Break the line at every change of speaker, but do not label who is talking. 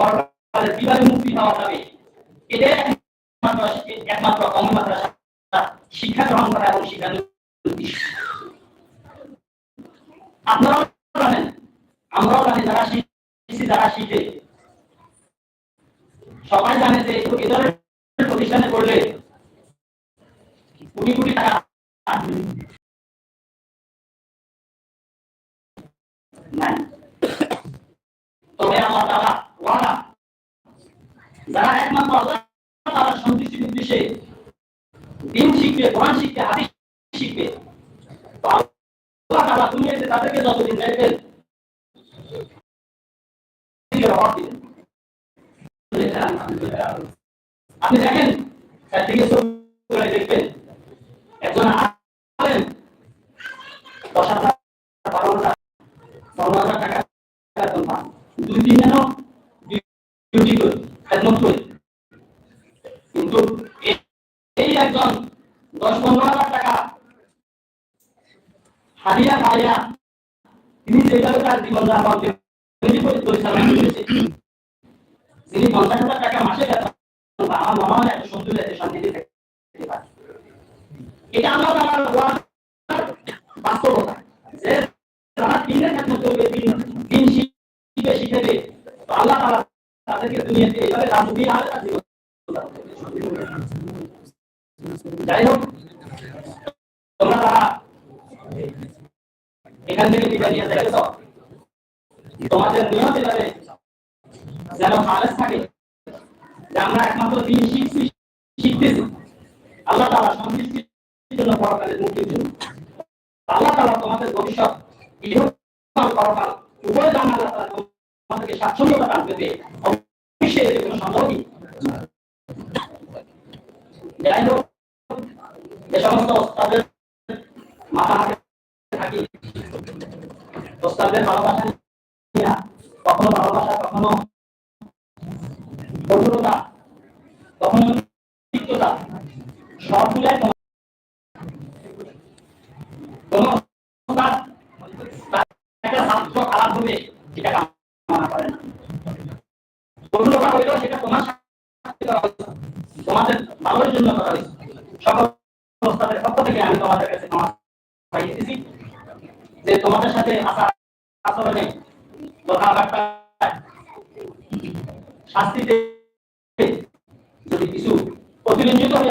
পরকালে কীভাবে মুক্তি পাওয়া যাবে? এটাই একমাত্র কমন শিক্ষা গ্রহণ করা এবং শিক্ষা আপনারাও জানেন, আমরাও জানি যারা শিখছি, যারা শিখে। সবাই জানে যে এ ধরনের প্রতিষ্ঠানে করলে কোটি কোটি টাকা তবে আমার তারা যারা একমাত্র আল্লাহ তাআলার সন্তুষ্টির উদ্দেশ্যে দিন শিখবে, কোরআন শিখবে, হাদিস শিখবে আল্লাহ তাআলা তাদেরকে যতদিন রাখবেন আপনি দেখেন, একদিকে দেখবেন, একজন আলেম দশ হাজার বারো হাজার বারো হাজার টাকা বেতন পান। দুই জন ডিউটি করে। কিন্তু এই একজন দশ পনেরো হাজার টাকা হারিয়া হারিয়া তিনি যেভাবে তার জীবন যাপন তিনি পঞ্চাশ হাজার টাকা মাসে আমার মনে হয় একটা সন্তুল এতে শান্তিতে এটা আমার আমার বাস্তবতা যে তারা দিনের খেদমত করবে দিন দিন শিখবে শিখেবে তো আল্লাহ তাআলা তাদেরকে দুনিয়াতে এইভাবে রাজনীতি আর যাই হোক, তোমরা তারা এখান থেকে বিদায় নিয়ে দেখেছ তোমাদের নিয়ত এভাবে যেন খালেজ থাকে, যে আমরা একমাত্র দিন শিখছি, শিখতেছি। আল্লাহ তাআলা সন্তুষ্টির জন্য পরকালের মুক্তির জন্য। আল্লাহ তাআলা তোমাদের ভবিষ্যৎ ইহকাল পরকাল উভয় জানা আল্লাহ তাআলা তোমাদেরকে স্বাচ্ছন্দ্যতা দান করবে। অবশ্যই কোনো সন্দেহ নেই যাই হোক যে সমস্ত ওস্তাদের মাথা হাতে থাকি। ওস্তাদের ভালোবাসা কখনো ভালোবাসা, কখনো কঠোরতা, কখনো তিক্ততা সবগুলাই কোন ছাত্র খারাপ হবে, সেটা কামনা না। না কঠোরতা হইল সেটা তোমার তোমাদের ভালোর জন্য করা হয়েছে। সকল ওস্তাদের পক্ষ থেকে আমি তোমাদের কাছে ক্ষমা পাইতেছি যে তোমাদের সাথে আসা আচরণে কথাবার্তা শাস্তিতে